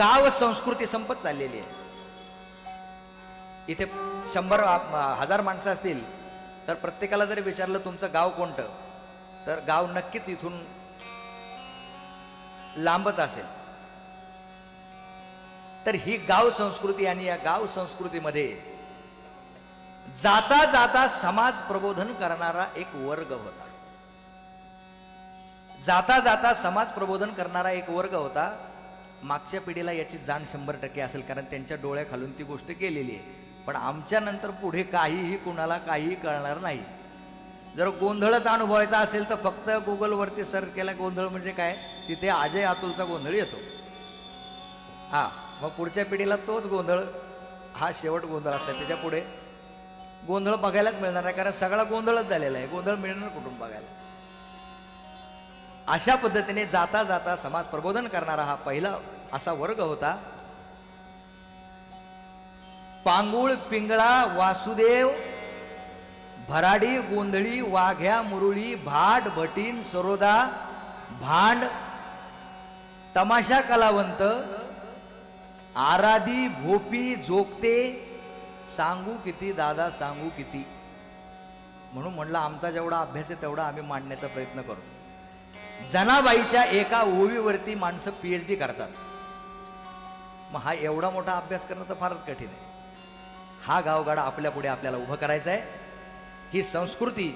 गाव संस्कृती संपत चाललेली आहे. इथे शंभर हजार माणसं असतील तर प्रत्येकाला जरी विचारलं तुमचं गाव कोणतं तर गाव नक्कीच इथून लांबच असेल. तर ही गाव संस्कृती आणि या गाव संस्कृतीमध्ये जाता जाता समाज प्रबोधन करणारा एक वर्ग होता. जाता जाता समाज प्रबोधन करणारा एक वर्ग होता. मागच्या पिढीला याची जाण शंभर टक्के असेल कारण त्यांच्या डोळ्याखालून ती गोष्ट केलेली आहे. पण आमच्यानंतर पुढे काहीही कुणाला काहीही कळणार नाही. जर गोंधळच अनुभवायचा असेल तर फक्त गुगलवरती सर्च केला गोंधळ म्हणजे काय? तिथे अजय अतुलचा गोंधळ येतो. हा मग पुढच्या पिढीला तोच गोंधळ हा शेवट गोंधळ असतात त्याच्या पुढे गोंधळ बघायलाच मिळणार नाही कारण सगळा गोंधळच झालेला आहे. गोंधळ मिळणार कुठून बघायला? अशा पद्धतीने जाता जाता समाज प्रबोधन करणारा हा पहिला असा वर्ग होता. पांगुळ पिंगळा वासुदेव भराडी गोंधळी वाघ्या मुरुळी भाट भटीन सरोदा भांड तमाशा कलावंत आराधी भोपी जोगते सांगू किती दादा सांगू किती. म्हणून म्हणलं आमचा जेवढा अभ्यास आहे तेवढा आम्ही मांडण्याचा प्रयत्न करतो. जनाबाईच्या एका ओवीवरती माणसं पी एच डी करतात. मग हा एवढा मोठा अभ्यास करणं तर फारच कठीण आहे. हा गावगाडा आपल्या पुढे आपल्याला उभं करायचा आहे ही संस्कृती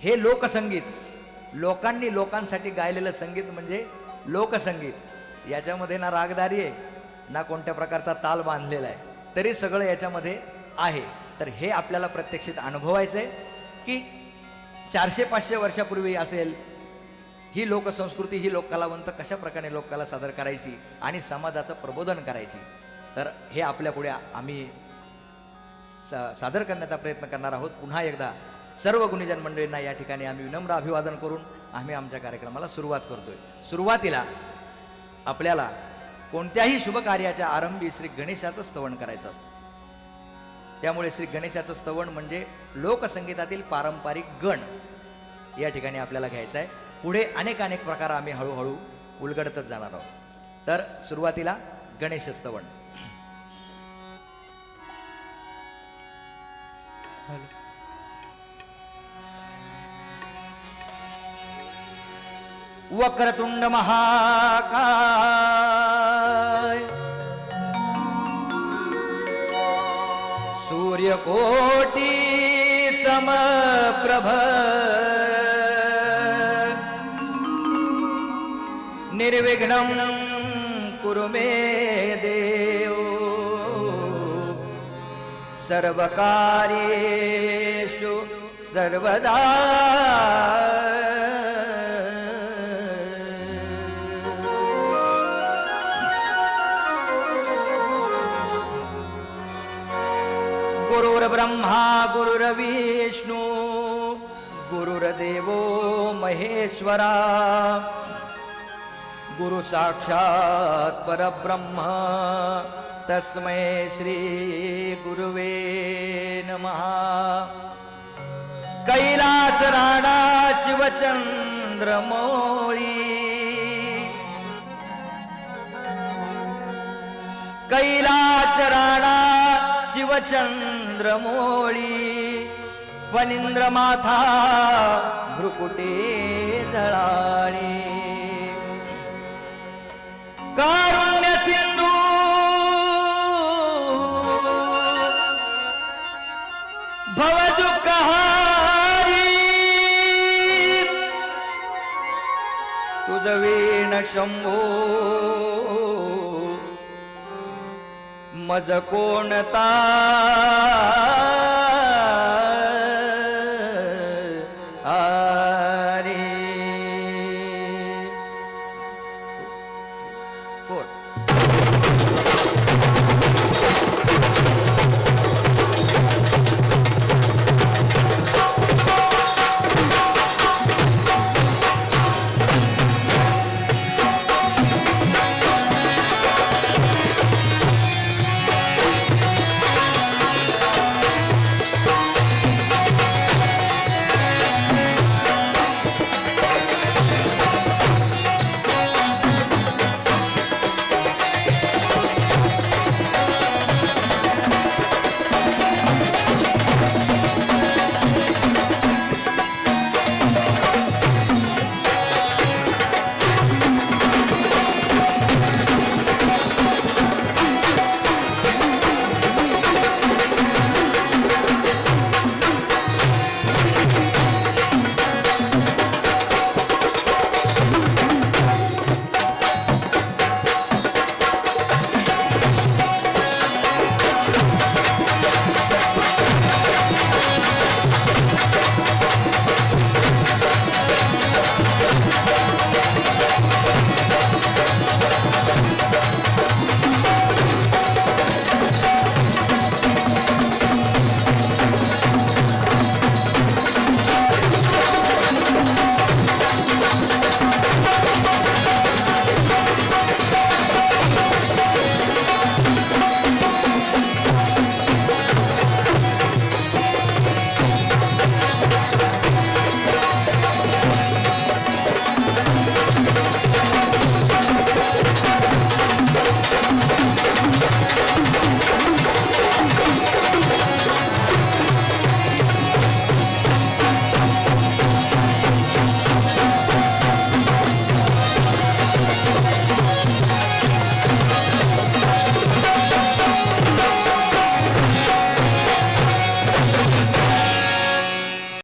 हे लोकसंगीत लोकांनी लोकांसाठी गायलेलं संगीत म्हणजे लोकसंगीत. याच्यामध्ये ना रागदारी आहे ना कोणत्या प्रकारचा ताल बांधलेला आहे. तरी सगळं याच्यामध्ये आहे. तर हे आपल्याला प्रत्यक्षित अनुभवायचं आहे की चारशे पाचशे वर्षापूर्वी असेल ही लोकसंस्कृती ही लोककलावंत कशा प्रकारे लोककला सादर करायची आणि समाजाचं प्रबोधन करायची तर हे आपल्यापुढे आम्ही सा सादर करण्याचा प्रयत्न करणार आहोत. पुन्हा एकदा सर्व गुणीजन मंडळींना या ठिकाणी आम्ही विनम्र अभिवादन करून आम्ही आमच्या कार्यक्रमाला सुरुवात करतोय. सुरुवातीला आपल्याला कोणत्याही शुभ कार्याच्या आरंभी श्री गणेशाचं स्तवन करायचं असतं. त्यामुळे श्री गणेशाचं स्तवण म्हणजे लोकसंगीतातील पारंपरिक गण या ठिकाणी आपल्याला घ्यायचं आहे. पुढे अनेक अनेक प्रकार आम्ही हळूहळू उलगडतच जाणार आहोत. तर सुरुवातीला गणेश स्तवन वक्रतुंड महाकाय. सूर्यकोटी समप्रभ निर्विघ्नं कुरु मे देव। सर्वकार्येषु सर्वदा। गुरुर्ब्रह्मा गुरुर्विष्णू गुरुर्देवो महेश्वरा। गुरु साक्षात परब्रह्म। तस्मै श्री गुरुवे नमः। कैलास राणा शिवचंद्रमोळी कैलास राणा शिवचंद्रमोळी फणींद्र माथा भ्रुकुटे जळाळी शंभो. मज कोणता?